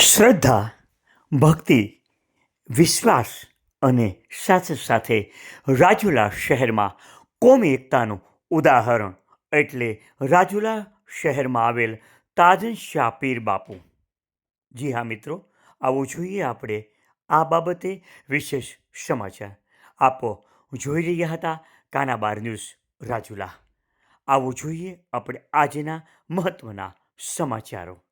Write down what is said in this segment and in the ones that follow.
શ્રદ્ધા, ભક્તિ, વિશ્વાસ અને સાથે સાથે રાજુલા શહેરમાં કોમી એકતાનું ઉદાહરણ એટલે રાજુલા શહેરમાં આવેલ તાજન શાહ પીર બાપુ. જી હા મિત્રો, આવું જોઈએ આપણે આ બાબતે વિશેષ સમાચાર. આપો જોઈ રહ્યા હતા કાનાબાર ન્યૂઝ રાજુલા. આવું જોઈએ આપણે આજના મહત્ત્વના સમાચારો.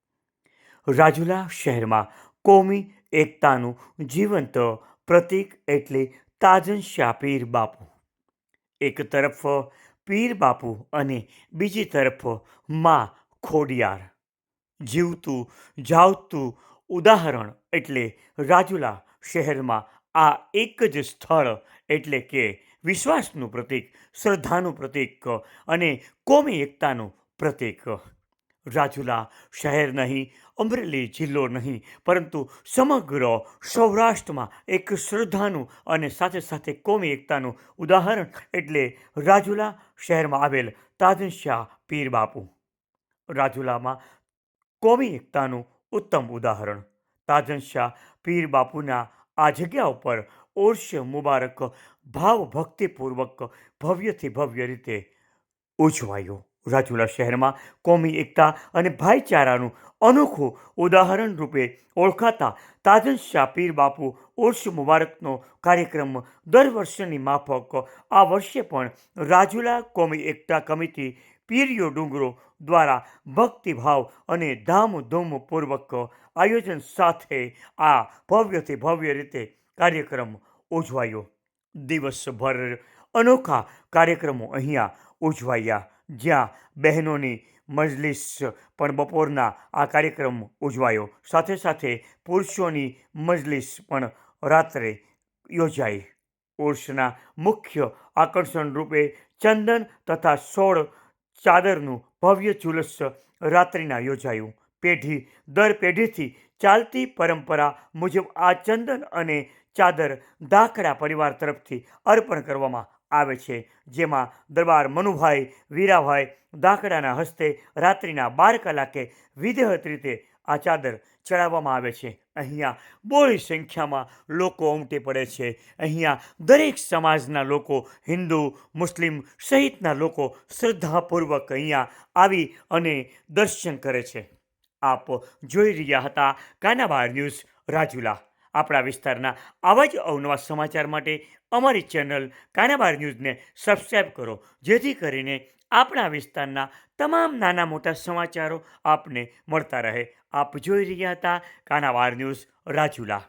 રાજુલા શહેરમાં કોમી એકતાનું જીવંત પ્રતીક એટલે તાજન શાહ પીર બાપુ. એક તરફ પીર બાપુ અને બીજી તરફમાં ખોડિયાર. જીવતું, જાવતું ઉદાહરણ એટલે રાજુલા શહેરમાં આ એક જ સ્થળ એટલે કે વિશ્વાસનું પ્રતીક, શ્રદ્ધાનું પ્રતીક અને કોમી એકતાનું પ્રતીક. રાજુલા શહેર નહીં, અમરેલી જિલ્લો નહીં, પરંતુ સમગ્ર સૌરાષ્ટ્રમાં એક શ્રદ્ધાનું અને સાથે સાથે કોમી એકતાનું ઉદાહરણ એટલે રાજુલા શહેરમાં આવેલ તાજનશાહ પીર બાપુ. રાજુલામાં કોમી એકતાનું ઉત્તમ ઉદાહરણ. તાજનશાહ પીર બાપુના આ જગ્યા ઉપર ઓર્ષ મુબારક ભાવ ભક્તિપૂર્વક ભવ્યથી ભવ્ય રીતે ઉજવાયો. રાજુલા શહેરમાં કોમી એકતા અને ભાઈચારાનું અનોખું ઉદાહરણ રૂપે ઓળખાતા તાજન શાહ પીર બાપુ ઉર્ષ મુબારકનો કાર્યક્રમ દર વર્ષની માફક આ વર્ષે પણ રાજુલા કોમી એકતા કમિટી પીરિયો ડુંગરો દ્વારા ભક્તિભાવ અને ધામધૂમપૂર્વક આયોજન સાથે આ ભવ્યથી ભવ્ય રીતે કાર્યક્રમ ઉજવાયો. દિવસભર અનોખા કાર્યક્રમો અહીંયા ઉજવાયા. જ્યાં બહેનોની મજલિસ પણ બપોરના આ કાર્યક્રમ ઉજવાયો. સાથે સાથે પુરુષોની મજલિસ પણ રાત્રે યોજાઈ. ઉર્સના મુખ્ય આકર્ષણ રૂપે ચંદન તથા સોળ ચાદરનું ભવ્ય જુલસ રાત્રિના યોજાયું. પેઢી દર પેઢીથી ચાલતી પરંપરા મુજબ આ ચંદન અને ચાદર દાખડા પરિવાર તરફથી અર્પણ કરવામાં આવે છે. જેમાં દરબાર મનુભાઈ, વીરાભાઈ દાખલાના હસ્તે રાત્રિના બાર કલાકે વિધેહત રીતે આ ચાદર ચડાવવામાં આવે છે. અહીંયા બહુ સંખ્યામાં લોકો ઉમટી પડે છે. અહીંયા દરેક સમાજના લોકો, હિન્દુ, મુસ્લિમ સહિતના લોકો શ્રદ્ધાપૂર્વક અહીંયા આવી અને દર્શન કરે છે. આપ જોઈ રહ્યા હતા કાનાબાર ન્યૂઝ રાજુલા. આપણા વિસ્તારના આવા જ અવનવા સમાચાર માટે અમારી ચેનલ કાનાબાર ન્યૂઝને સબસ્ક્રાઈબ કરો, જેથી કરીને આપણા વિસ્તારના તમામ નાના મોટા સમાચારો આપને મળતા રહે. આપ જોઈ રહ્યા હતા કાનાવાર ન્યૂઝ રાજુલા.